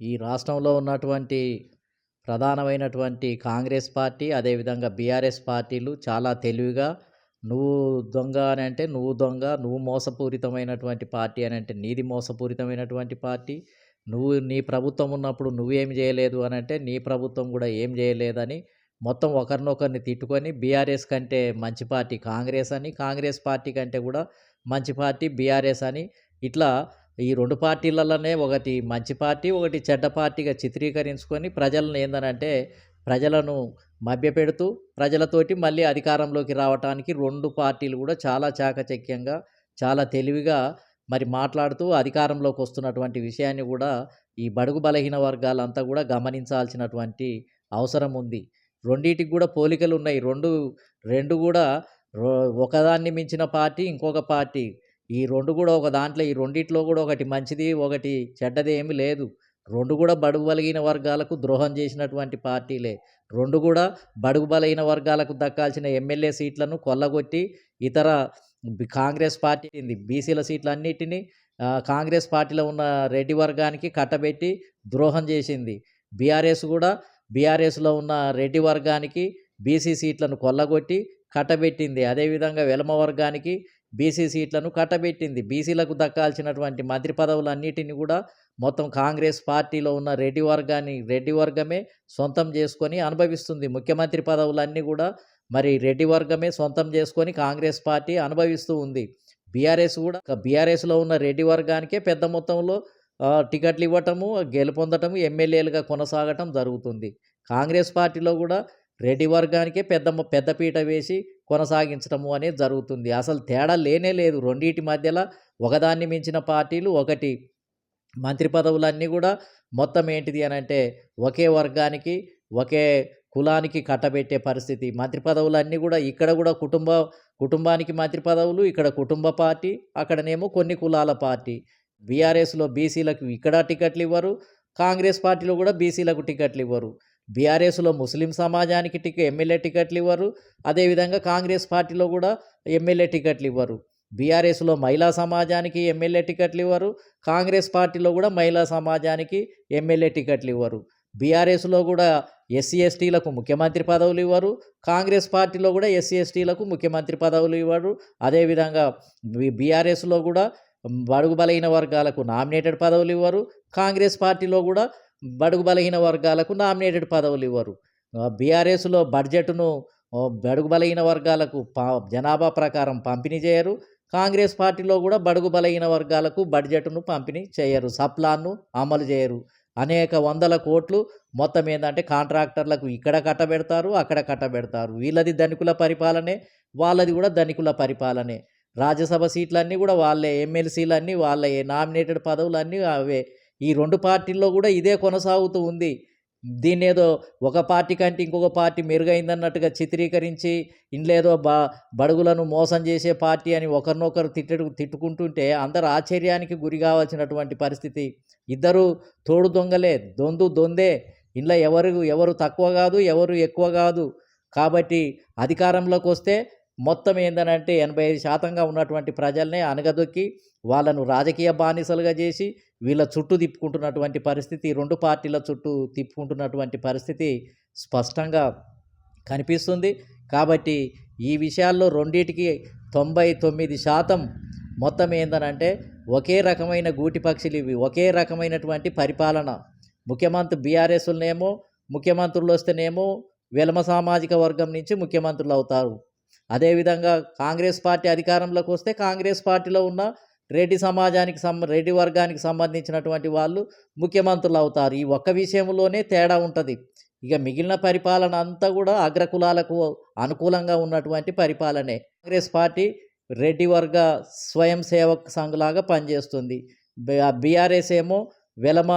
ఈ రాష్ట్రంలో ఉన్నటువంటి ప్రధానమైనటువంటి కాంగ్రెస్ పార్టీ అదేవిధంగా బీఆర్ఎస్ పార్టీలు చాలా తెలివిగా నువ్వు దొంగ అని అంటే నువ్వు దొంగ నువ్వు మోసపూరితమైనటువంటి పార్టీ అని అంటే నీది మోసపూరితమైనటువంటి పార్టీ నువ్వు నీ ప్రభుత్వం ఉన్నప్పుడు నువ్వేం చేయలేదు అని అంటే నీ ప్రభుత్వం కూడా ఏం చేయలేదని మొత్తం ఒకరినొకరిని తిట్టుకొని బీఆర్ఎస్ కంటే మంచి పార్టీ కాంగ్రెస్ అని కాంగ్రెస్ పార్టీ కంటే కూడా మంచి పార్టీ బీఆర్ఎస్ అని ఇట్లా ఈ రెండు పార్టీలలోనే ఒకటి మంచి పార్టీ ఒకటి చెడ్డ పార్టీగా చిత్రీకరించుకొని ప్రజలను ఏందనంటే ప్రజలను మభ్యపెడుతూ ప్రజలతోటి మళ్ళీ అధికారంలోకి రావటానికి రెండు పార్టీలు కూడా చాలా చాకచక్యంగా చాలా తెలివిగా మరి మాట్లాడుతూ అధికారంలోకి వస్తున్నటువంటి విషయాన్ని కూడా ఈ బడుగు బలహీన వర్గాలంతా కూడా గమనించాల్సినటువంటి అవసరం ఉంది. రెండింటికి కూడా పోలికలు ఉన్నాయి. రెండు రెండు కూడా రో- ఒకదాన్ని మించిన పార్టీ ఇంకొక పార్టీ ఈ రెండు కూడా ఒక దాంట్లో ఈ రెండిట్లో కూడా ఒకటి మంచిది ఒకటి చెడ్డది ఏమీ లేదు. రెండు కూడా బడుగు బలిగిన వర్గాలకు ద్రోహం చేసినటువంటి పార్టీలే. రెండు కూడా బడుగు బలైన వర్గాలకు దక్కాల్సిన ఎమ్మెల్యే సీట్లను కొల్లగొట్టి ఇతర కాంగ్రెస్ పార్టీ బీసీల సీట్లన్నిటినీ కాంగ్రెస్ పార్టీలో ఉన్న రెడ్డి వర్గానికి కట్టబెట్టి ద్రోహం చేసింది. బీఆర్ఎస్ కూడా బీఆర్ఎస్లో ఉన్న రెడ్డి వర్గానికి బీసీ సీట్లను కొల్లగొట్టి కట్టబెట్టింది. అదేవిధంగా వెలమ వర్గానికి బీసీ సీట్లను కట్టబెట్టింది. బీసీలకు దక్కాల్సినటువంటి మంత్రి పదవులన్నిటిని కూడా మొత్తం కాంగ్రెస్ పార్టీలో ఉన్న రెడ్డి వర్గాన్ని రెడ్డి వర్గమే సొంతం చేసుకొని అనుభవిస్తుంది. ముఖ్యమంత్రి పదవులన్నీ కూడా మరి రెడ్డి వర్గమే సొంతం చేసుకొని కాంగ్రెస్ పార్టీ అనుభవిస్తూ ఉంది. బీఆర్ఎస్ కూడా బీఆర్ఎస్లో ఉన్న రెడ్డి వర్గానికే పెద్ద మొత్తంలో టికెట్లు ఇవ్వటము గెలుపొందటము ఎమ్మెల్యేలుగా కొనసాగటం జరుగుతుంది. కాంగ్రెస్ పార్టీలో కూడా రెడ్డి వర్గానికే పెద్ద పెద్దపీట వేసి కొనసాగించడము అనేది జరుగుతుంది. అసలు తేడా లేనే లేదు. రెండింటి మధ్యలో ఒకదాన్ని మించిన పార్టీలు ఒకటి మంత్రి పదవులన్నీ కూడా మొత్తం ఏంటిది అని అంటే ఒకే వర్గానికి ఒకే కులానికి కట్టబెట్టే పరిస్థితి. మంత్రి పదవులన్నీ కూడా ఇక్కడ కూడా కుటుంబ కుటుంబానికి మంత్రి పదవులు ఇక్కడ కుటుంబ పార్టీ అక్కడనేమో కొన్ని కులాల పార్టీ. బీఆర్ఎస్లో బీసీలకు ఇక్కడ టికెట్లు ఇవ్వరు కాంగ్రెస్ పార్టీలో కూడా బీసీలకు టికెట్లు ఇవ్వరు. బీఆర్ఎస్లో ముస్లిం సమాజానికి టికెట్ ఎమ్మెల్యే టికెట్లు ఇవ్వరు. అదేవిధంగా కాంగ్రెస్ పార్టీలో కూడా ఎమ్మెల్యే టికెట్లు ఇవ్వరు. బీఆర్ఎస్లో మహిళా సమాజానికి ఎమ్మెల్యే టికెట్లు ఇవ్వరు. కాంగ్రెస్ పార్టీలో కూడా మహిళా సమాజానికి ఎమ్మెల్యే టికెట్లు ఇవ్వరు. బీఆర్ఎస్లో కూడా ఎస్సీ ఎస్టీలకు ముఖ్యమంత్రి పదవులు ఇవ్వరు. కాంగ్రెస్ పార్టీలో కూడా ఎస్సీ ఎస్టీలకు ముఖ్యమంత్రి పదవులు ఇవ్వరు. అదేవిధంగా బీఆర్ఎస్లో కూడా బడుగు బలహీన వర్గాలకు నామినేటెడ్ పదవులు ఇవ్వరు. కాంగ్రెస్ పార్టీలో కూడా బడుగు బలహీన వర్గాలకు నామినేటెడ్ పదవులు ఇవ్వరు. బీఆర్ఎస్లో బడ్జెట్ను బడుగు బలహీన వర్గాలకు జనాభా ప్రకారం పంపిణీ చేయరు. కాంగ్రెస్ పార్టీలో కూడా బడుగు బలహీన వర్గాలకు బడ్జెట్ను పంపిణీ చేయరు. సప్లాన్ను అమలు చేయరు. అనేక వందల కోట్లు మొత్తం ఏంటంటే కాంట్రాక్టర్లకు ఇక్కడ కట్టబెడతారు అక్కడ కట్టబెడతారు. వీళ్ళది ధనికుల పరిపాలనే వాళ్ళది కూడా ధనికుల పరిపాలనే. రాజ్యసభ సీట్లన్నీ కూడా వాళ్ళే ఎమ్మెల్సీలన్నీ వాళ్ళే నామినేటెడ్ పదవులన్నీ అవే. ఈ రెండు పార్టీల్లో కూడా ఇదే కొనసాగుతూ ఉంది. దీన్ని ఏదో ఒక పార్టీ కంటే ఇంకొక పార్టీ మెరుగైందన్నట్టుగా చిత్రీకరించి ఇండ్లేదో బ బడుగులను మోసం చేసే పార్టీ అని ఒకరినొకరు తిట్టు తిట్టుకుంటుంటే అందరు ఆశ్చర్యానికి గురి కావాల్సినటువంటి పరిస్థితి. ఇద్దరు తోడు దొంగలే దొందు దొందే. ఇంట్లో ఎవరు ఎవరు తక్కువ కాదు ఎవరు ఎక్కువ కాదు. కాబట్టి అధికారంలోకి వస్తే మొత్తం ఏందనంటే ఎనభై ఐదు శాతంగా ఉన్నటువంటి ప్రజల్నే అనగదొక్కి వాళ్ళను రాజకీయ బానిసలుగా చేసి వీళ్ళ చుట్టూ తిప్పుకుంటున్నటువంటి పరిస్థితి రెండు పార్టీల చుట్టూ తిప్పుకుంటున్నటువంటి పరిస్థితి స్పష్టంగా కనిపిస్తుంది. కాబట్టి ఈ విషయాల్లో రెండింటికి తొంభై తొమ్మిది శాతం మొత్తం ఏందనంటే ఒకే రకమైన గూటి పక్షులు ఇవి ఒకే రకమైనటువంటి పరిపాలన. ముఖ్యమంత్రి బీఆర్ఎస్లనేమో ముఖ్యమంత్రులు వస్తేనేమో వెలమ సామాజిక వర్గం నుంచి ముఖ్యమంత్రులు అవుతారు. అదేవిధంగా కాంగ్రెస్ పార్టీ అధికారంలోకి వస్తే కాంగ్రెస్ పార్టీలో ఉన్న రెడ్డి సమాజానికి సం రెడ్డి వర్గానికి సంబంధించినటువంటి వాళ్ళు ముఖ్యమంత్రులు అవుతారు. ఈ ఒక్క విషయంలోనే తేడా ఉంటుంది. ఇక మిగిలిన పరిపాలన అంతా కూడా అగ్రకులాలకు అనుకూలంగా ఉన్నటువంటి పరిపాలనే. కాంగ్రెస్ పార్టీ రెడ్డి వర్గ స్వయం సేవక్ సంఘలాగా పనిచేస్తుంది. బీఆర్ఎస్ ఏమో వెలమ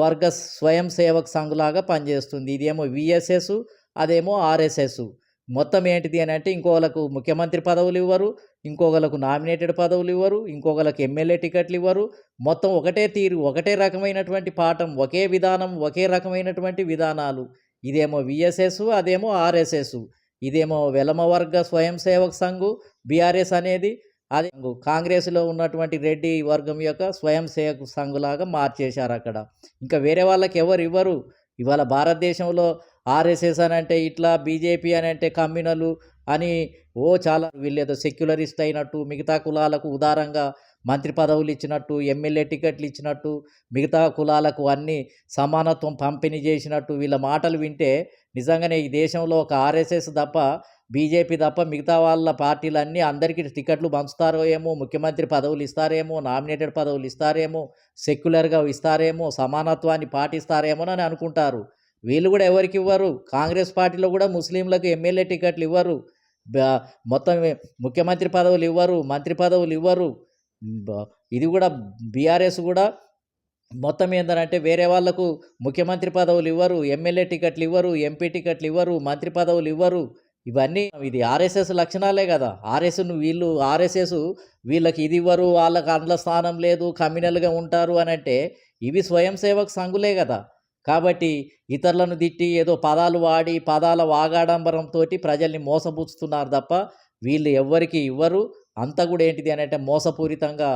వర్గ స్వయం సేవక సంఘులాగా పనిచేస్తుంది. ఇదేమో విఎస్ఎస్ అదేమో ఆర్ఎస్ఎస్. మొత్తం ఏంటిది అని అంటే ఇంకొకలకు ముఖ్యమంత్రి పదవులు ఇవ్వరు ఇంకొకలకు నామినేటెడ్ పదవులు ఇవ్వరు ఇంకొకరికి ఎమ్మెల్యే టికెట్లు ఇవ్వరు మొత్తం ఒకటే తీరు ఒకటే రకమైనటువంటి పాఠం ఒకే విధానం ఒకే రకమైనటువంటి విధానాలు ఇదేమో విఎస్ఎస్ అదేమో ఆర్ఎస్ఎస్ ఇదేమో వెలమ వర్గ స్వయం సేవక్ సంఘ్ బీఆర్ఎస్ అనేది అది కాంగ్రెస్‌లో ఉన్నటువంటి రెడ్డి వర్గం యొక్క స్వయం సేవక సంఘులాగా మార్చేశారు అక్కడ. ఇంకా వేరే వాళ్ళకి ఎవరు ఇవ్వరు. ఇవాళ భారతదేశంలో ఆర్ఎస్ఎస్ అని అంటే ఇట్లా, బీజేపీ అని అంటే కమ్యూనలు అని ఓ చాలా వీళ్ళేదో సెక్యులరిస్ట్ అయినట్టు, మిగతా కులాలకు ఉదారంగా మంత్రి పదవులు ఇచ్చినట్టు, ఎమ్మెల్యే టికెట్లు ఇచ్చినట్టు, మిగతా కులాలకు అన్నీ సమానత్వం పంపిణీ చేసినట్టు వీళ్ళ మాటలు వింటే నిజంగానే ఈ దేశంలో ఒక ఆర్ఎస్ఎస్ తప్ప, బీజేపీ తప్ప మిగతా వాళ్ళ పార్టీలన్నీ అందరికీ టికెట్లు పంచుతారో ఏమో, ముఖ్యమంత్రి పదవులు ఇస్తారేమో, నామినేటెడ్ పదవులు ఇస్తారేమో, సెక్యులర్‌గా ఇస్తారేమో, సమానత్వాన్ని పాటిస్తారేమోనని అనుకుంటారు. వీళ్ళు కూడా ఎవరికి ఇవ్వరు. కాంగ్రెస్ పార్టీలో కూడా ముస్లింలకు ఎమ్మెల్యే టికెట్లు ఇవ్వరు. మొత్తం ముఖ్యమంత్రి పదవులు ఇవ్వరు. మంత్రి పదవులు ఇవ్వరు. బ ఇది కూడా బీఆర్ఎస్ కూడా మొత్తం ఏందనంటే వేరే వాళ్ళకు ముఖ్యమంత్రి పదవులు ఇవ్వరు. ఎమ్మెల్యే టికెట్లు ఇవ్వరు. ఎంపీ టికెట్లు ఇవ్వరు. మంత్రి పదవులు ఇవ్వరు. ఇవన్నీ ఇది ఆర్ఎస్ఎస్ లక్షణాలే కదా! ఆర్ఎస్‌ను వీళ్ళు ఆర్ఎస్ఎస్ వీళ్ళకి ఇది ఇవ్వరు. వాళ్ళకి అందులో స్థానం లేదు. కమ్యూనల్‌గా ఉంటారు అని అంటే ఇవి స్వయం సేవక సంఘులే కదా! కాబట్టి ఇతరులను తిట్టి ఏదో పదాలు వాడి, పదాల వాగాడంబరంతోటి ప్రజల్ని మోసపుచ్చుతున్నారు తప్ప వీళ్ళు ఎవ్వరికి ఇవ్వరు. అంతా కూడా ఏంటిది అనంటే మోసపూరితంగా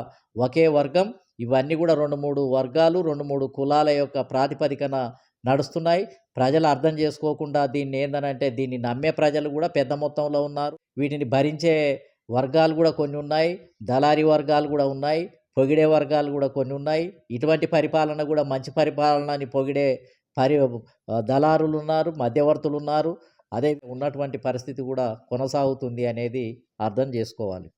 ఒకే వర్గం. ఇవన్నీ కూడా 2, 3 వర్గాలు, 2, 3 కులాల యొక్క ప్రాతిపదికన నడుస్తున్నాయి. ప్రజలు అర్థం చేసుకోకుండా దీన్ని ఏందనంటే దీన్ని నమ్మే ప్రజలు కూడా పెద్ద మొత్తంలో ఉన్నారు. వీటిని భరించే వర్గాలు కూడా కొన్ని ఉన్నాయి. దళారీ వర్గాలు కూడా ఉన్నాయి. పొగిడే వర్గాలు కూడా కొన్ని ఉన్నాయి. ఇటువంటి పరిపాలన కూడా మంచి పరిపాలన అని పొగిడే పరి దళారులు ఉన్నారు మధ్యవర్తులు ఉన్నారు అదే ఉన్నటువంటి పరిస్థితి కూడా కొనసాగుతుంది అనేది అర్థం చేసుకోవాలి.